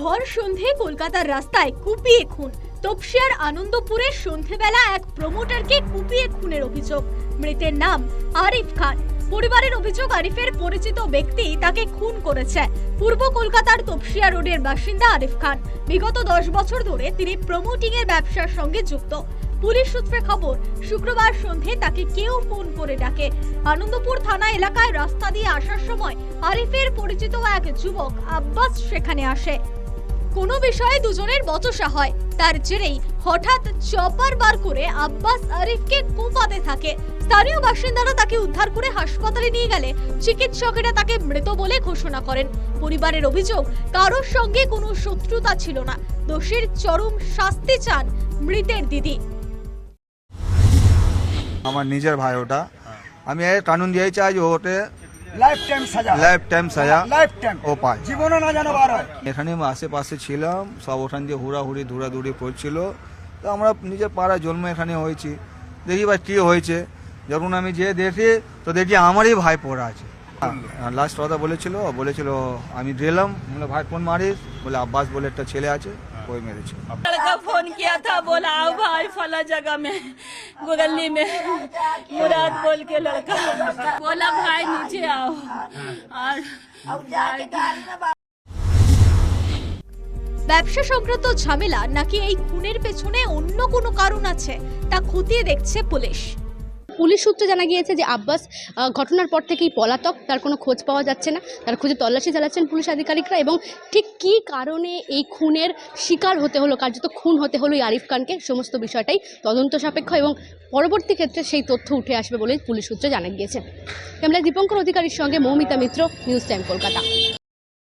ভর সন্ধে কলকাতার রাস্তায় কুপিয়ে খুন। তপসিয়ার আনন্দপুরের সন্ধেবেলা এক প্রমোটারকে কুপিয়ে খুনের অভিযোগ। মৃতের নাম আরিফ খান। পরিবারের অভিযোগ, আরিফের পরিচিত ব্যক্তি তাকে খুন করেছে। পূর্ব কলকাতার তপসিয়া রোডের বাসিন্দা আরিফ খান। বিগত দশ বছর ধরে তিনি প্রমোটিং এর ব্যবসার সঙ্গে যুক্ত। পুলিশ সূত্রে খবর, শুক্রবার সন্ধে তাকে কেউ ফোন করে ডাকে। আনন্দপুর থানা এলাকায় রাস্তা দিয়ে আসার সময় আরিফের পরিচিত এক যুবক আব্বাস সেখানে আসে। কোনো বিষয়ে দুজনের বচসা হয়। তার জেরেই হঠাৎ চপার বার করে আব্বাস আরিফকে কোপাতে থাকে। স্থানীয় বাসিন্দারা তাকে উদ্ধার করে হাসপাতালে নিয়ে গেলে চিকিৎসকেরা তাকে মৃত বলে ঘোষণা করেন। পরিবারের অভিযোগ, কারোর সঙ্গে কোনো শত্রুতা ছিল না। দোষীর চরম শাস্তি চান মৃতের দিদি। আমার নিজের ভাই ওটা। আমি কানুন চাই যে ওতে লাইফ টাইম সাজা। ও এখানে আশেপাশে ছিলাম সব ওখান দিয়ে হুড়াহুড়ি দৌড়াদৌড়ি পড়ছিল তো আমরা নিজের পাড়া জন্ম এখানে হয়েছি। দেখি বা কী হয়েছে। যখন আমি যে দেখি তো দেখি আমারই ভাই পড়া আছে হ্যাঁ, লাস্ট কথা বলেছিল বলেছিল আমি গেলাম। বলে ভাই ফোন মারিস? বলে আব্বাস বলে একটা ছেলে আছে ওই মেরেছে। ফোন কিয়া থা? বোলা ভাই ফলা জায়গা মে। जगह में गली में मुराद बोल के लड़का बोला भाई नीचे आओ और ব্যবসা সংক্রান্ত ঝামেলা নাকি এই খুনের পেছনে অন্য কোনো কারণ আছে তা খতিয়ে দেখছে পুলিশ পুলিশ সূত্রে জানা গিয়েছে যে আব্বাস ঘটনার পর থেকেই পলাতক, তার কোনো খোঁজ পাওয়া যাচ্ছে না। তার খোঁজে তল্লাশি চালাচ্ছেন পুলিশ আধিকারিকরা এবং ঠিক কী কারণে এই খুনের শিকার হতে হলো, কার্যত খুন হতে হলো এই আরিফ খানকে, সমস্ত বিষয়টাই তদন্ত সাপেক্ষ এবং পরবর্তী ক্ষেত্রে সেই তথ্য উঠে আসবে বলে পুলিশ সূত্রে জানা গিয়েছে। ক্যামেরায় দীপঙ্কর অধিকারীর সঙ্গে মৌমিতা মিত্র, নিউজ টাইম কলকাতা।